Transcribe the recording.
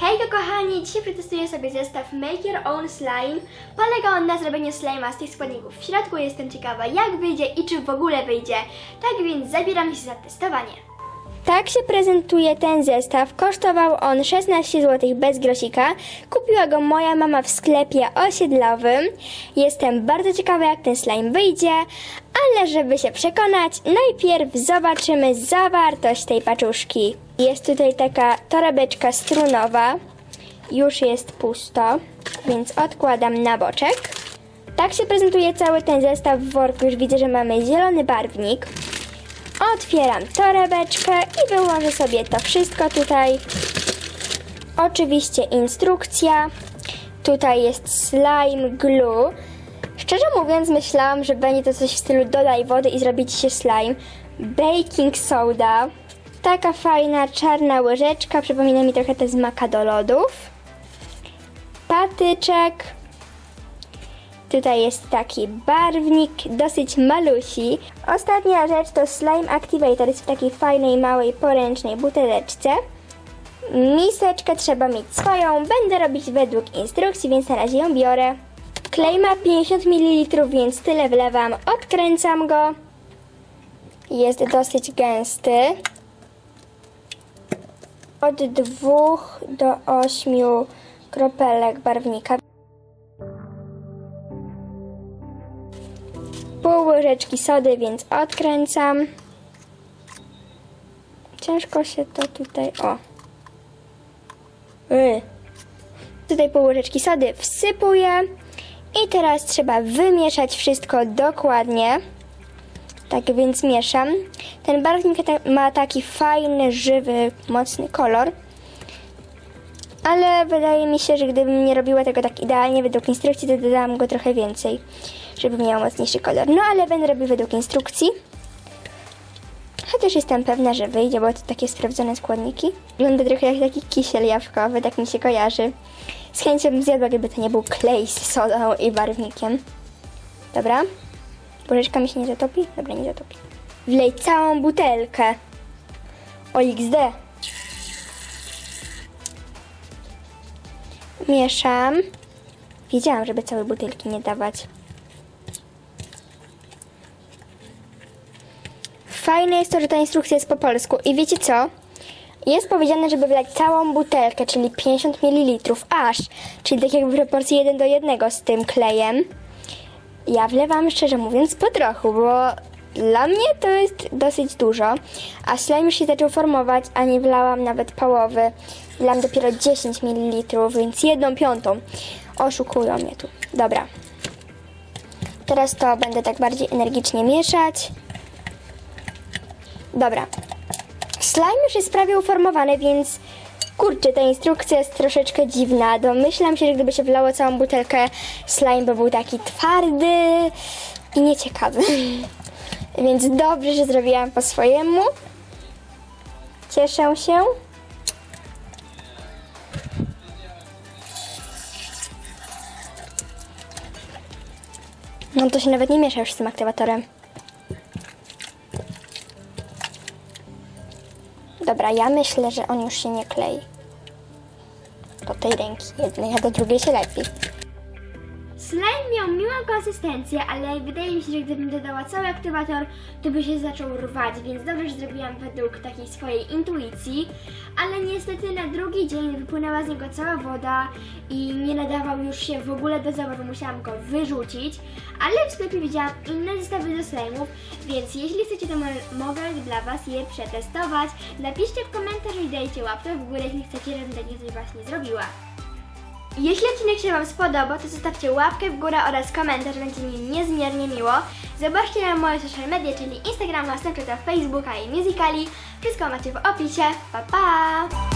Hejko kochani, dzisiaj przetestuję sobie zestaw Make Your Own Slime. Polega on na zrobieniu slime'a z tych składników. W środku jestem ciekawa jak wyjdzie i czy w ogóle wyjdzie. Tak więc zabieram się za testowanie. Tak się prezentuje ten zestaw. Kosztował on 16 zł bez grosika. Kupiła go moja mama w sklepie osiedlowym. Jestem bardzo ciekawa, jak ten slime wyjdzie, ale żeby się przekonać, najpierw zobaczymy zawartość tej paczuszki. Jest tutaj taka torebeczka strunowa. Już jest pusto, więc odkładam na boczek. Tak się prezentuje cały ten zestaw w worku. Już widzę, że mamy zielony barwnik. Otwieram torebeczkę i wyłożę sobie to wszystko tutaj. Oczywiście instrukcja. Tutaj jest slime glue. Szczerze mówiąc, myślałam, że będzie to coś w stylu dodaj wody i zrobić się slime. Baking soda. Taka fajna czarna łyżeczka, przypomina mi trochę te z maka do lodów. Patyczek. Tutaj jest taki barwnik, dosyć malusi. Ostatnia rzecz to Slime Activator, jest w takiej fajnej, małej, poręcznej buteleczce. Miseczkę trzeba mieć swoją, będę robić według instrukcji, więc na razie ją biorę. Klej ma 50 ml, więc tyle wlewam, odkręcam go. Jest dosyć gęsty. Od 2 do 8 kropelek barwnika. pół łyżeczki sody, więc odkręcam. Ciężko się to tutaj, o. Y. Tutaj pół łyżeczki sody wsypuję. I teraz trzeba wymieszać wszystko dokładnie. Tak więc mieszam. Ten barwnik ma taki fajny, żywy, mocny kolor. Ale wydaje mi się, że gdybym nie robiła tego tak idealnie według instrukcji, to dodałam go trochę więcej, żeby miał mocniejszy kolor. No ale będę robił według instrukcji. Chociaż jestem pewna, że wyjdzie, bo to takie sprawdzone składniki. Wygląda trochę jak taki kisiel jabłkowy, tak mi się kojarzy. Z chęcią bym zjadła, gdyby to nie był klej z sodą i barwnikiem. Dobra. Łyżeczka mi się nie zatopi? Dobra, nie zatopi. Wlej całą butelkę. O XD. Mieszam. Wiedziałam, żeby całej butelki nie dawać. Fajne jest to, że ta instrukcja jest po polsku. I wiecie co? Jest powiedziane, żeby wlać całą butelkę, czyli 50 ml, aż, czyli tak jakby w proporcji 1 do 1 z tym klejem. Ja wlewam, szczerze mówiąc, po trochu, bo dla mnie to jest dosyć dużo. A slime już się zaczął formować, a nie wlałam nawet połowy. Wlałam dopiero 10 ml, więc jedną piątą. Oszukują mnie tu. Dobra. Teraz to będę tak bardziej energicznie mieszać. Dobra. Slime już jest prawie uformowany, więc kurczę, ta instrukcja jest troszeczkę dziwna. Domyślam się, że gdyby się wlało całą butelkę, slime by był taki twardy i nieciekawy. Więc dobrze, że zrobiłam po swojemu. Cieszę się. No to się nawet nie miesza już z tym aktywatorem. Dobra, ja myślę, że on już się nie klei. Do tej ręki jednej, a do drugiej się lepi. Slime miał miłą konsystencję, ale wydaje mi się, że gdybym dodała cały aktywator, to by się zaczął rwać, więc dobrze, że zrobiłam według takiej swojej intuicji. Ale niestety na drugi dzień wypłynęła z niego cała woda i nie nadawał już się w ogóle do zabawy, musiałam go wyrzucić. Ale w sklepie widziałam inne zestawy do slime'ów, więc jeśli chcecie, to mo- mogę dla Was je przetestować. Napiszcie w komentarzu i dajcie łapkę w górę, jeśli chcecie, żebym takie coś właśnie zrobiła. Jeśli odcinek się Wam spodoba, to zostawcie łapkę w górę oraz komentarz, będzie mi niezmiernie miło. Zobaczcie moje social media, czyli Instagrama, Snapchata, Facebooka i Musicali. Wszystko macie w opisie. Pa, pa!